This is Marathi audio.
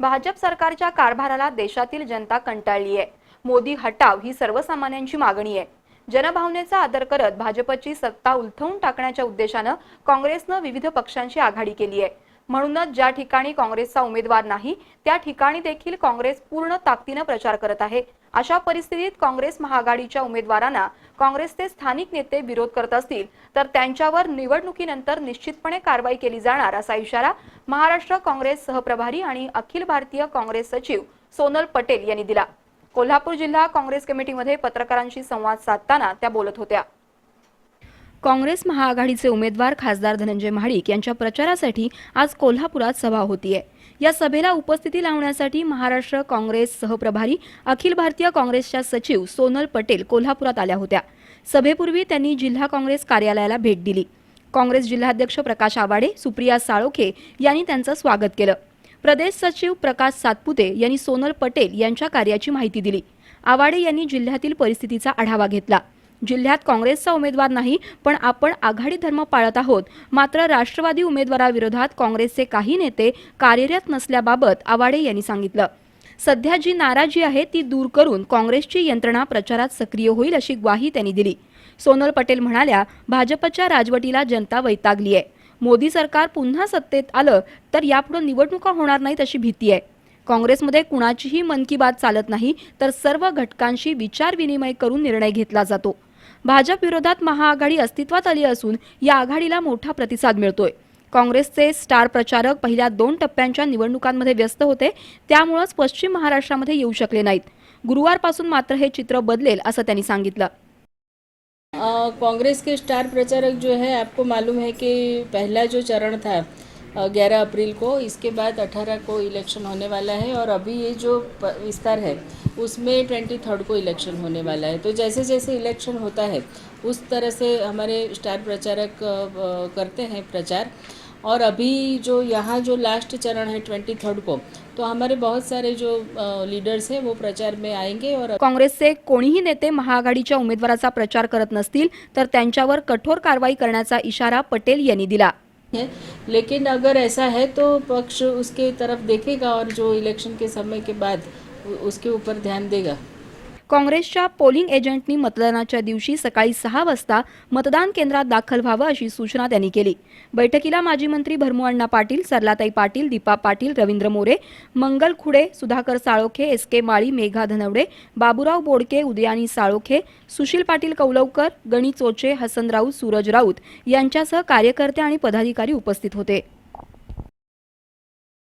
भाजप सरकारच्या कारभाराला देशातील जनता कंटाळली आहे. मोदी हटाव ही सर्वसामान्यांची मागणी आहे. जनभावनेचा आदर करत भाजपची सत्ता उलथवून टाकण्याच्या उद्देशानं काँग्रेसनं विविध पक्षांशी आघाडी केली आहे. म्हणूनच ज्या ठिकाणी काँग्रेसचा उमेदवार नाही त्या ठिकाणी देखील काँग्रेस पूर्ण ताकदीनं प्रचार करत आहे. अशा परिस्थितीत काँग्रेस महाआघाडीच्या उमेदवारांना काँग्रेसचे स्थानिक नेते विरोध करत असतील तर त्यांच्यावर निवडणुकीनंतर निश्चितपणे कारवाई केली जाणार असा इशारा महाराष्ट्र काँग्रेस सहप्रभारी आणि अखिल भारतीय काँग्रेस सचिव सोनल पटेल यांनी दिला. कोल्हापूर जिल्हा काँग्रेस कमिटीमध्ये पत्रकारांशी संवाद साधताना त्या बोलत होत्या. काँग्रेस महाआघाडीचे उमेदवार खासदार धनंजय महाडिक यांच्या प्रचारासाठी आज कोल्हापुरात सभा होतीये. या सभेला उपस्थिती लावण्यासाठी महाराष्ट्र काँग्रेस सहप्रभारी अखिल भारतीय काँग्रेसच्या सचिव सोनल पटेल कोल्हापुरात आल्या होत्या. सभेपूर्वी त्यांनी जिल्हा काँग्रेस कार्यालयाला भेट दिली. काँग्रेस जिल्हाध्यक्ष प्रकाश आवाडे सुप्रिया साळोखे यांनी त्यांचं स्वागत केलं. प्रदेश सचिव प्रकाश सातपुते यांनी सोनल पटेल यांच्या कार्याची माहिती दिली. आवाडे यांनी जिल्ह्यातील परिस्थितीचा आढावा घेतला. जिल्ह्यात काँग्रेसचा उमेदवार नाही पण आपण आघाडी धर्म पाळत आहोत. मात्र राष्ट्रवादी उमेदवाराविरोधात काँग्रेसचे काही नेते कार्यरत नसल्याबाबत आवाडे यांनी सांगितलं. सध्या जी नाराजी आहे ती दूर करून काँग्रेसची यंत्रणा प्रचारात सक्रिय होईल अशी ग्वाही त्यांनी दिली. सोनल पटेल म्हणाल्या भाजपच्या राजवटीला जनता वैतागली आहे. मोदी सरकार पुन्हा सत्तेत आलं तर यापुढे निवडणुका होणार नाहीत अशी भीती आहे. काँग्रेसमध्ये कुणाचीही मन की बात चालत नाही तर सर्व घटकांशी विचारविनिमय करून निर्णय घेतला जातो. भाजप विरोधात महाआघाडी अस्तित्वात आली असून या आघाडीला मोठा प्रतिसाद मिळतोय. काँग्रेसचे स्टार प्रचारक पहिल्या दोन टप्प्यांच्या निवडणुकांमध्ये व्यस्त होते त्यामुळेच पश्चिम महाराष्ट्रामध्ये येऊ शकले नाहीत. गुरुवारपासून मात्र हे चित्र बदलेल असं त्यांनी सांगितलं. कांग्रेस के स्टार प्रचारक जो है, आपको मालूम है कि पहला जो चरण था ग्यारह अप्रैल को, इसके बाद अठारह को इलेक्शन होने वाला है और अभी ये जो विस्तार है, उसमें ट्वेंटी थर्ड को इलेक्शन होने वाला है। तो जैसे जैसे इलेक्शन होता है, उस तरह से हमारे स्टार प्रचारक करते हैं प्रचार। और अभी जो यहाँ जो लास्ट चरण है ट्वेंटी थर्ड को तो हमारे बहुत सारे जो लीडर्स हैं वो प्रचार में आएंगे और काँग्रेसचे कोणीही नेते महाआघाडीच्या उमेदवाराचा प्रचार करत नसतील तर त्यांच्यावर कठोर कारवाई करण्याचा इशारा पटेल यांनी दिला. है लेकिन अगर ऐसा है तो पक्ष उसके तरफ देखेगा और जो इलेक्शन के समय के बाद उसके ऊपर ध्यान देगा. काँग्रेसच्या पोलिंग एजंटनी मतदानाच्या दिवशी सकाळी सहा वाजता मतदान केंद्रात दाखल व्हावं अशी सूचना त्यांनी केली. बैठकीला माजी मंत्री भरमुअण्णा पाटील सरलाताई पाटील दीपा पाटील रवींद्र मोरे मंगल खुडे सुधाकर साळोखे एस के माळी मेघा धनवडे बाबुराव बोडके उदयानी साळोखे सुशील पाटील कौलवकर गणी चोचे हसन राऊत सूरज राऊत यांच्यासह कार्यकर्ते आणि पदाधिकारी उपस्थित होते.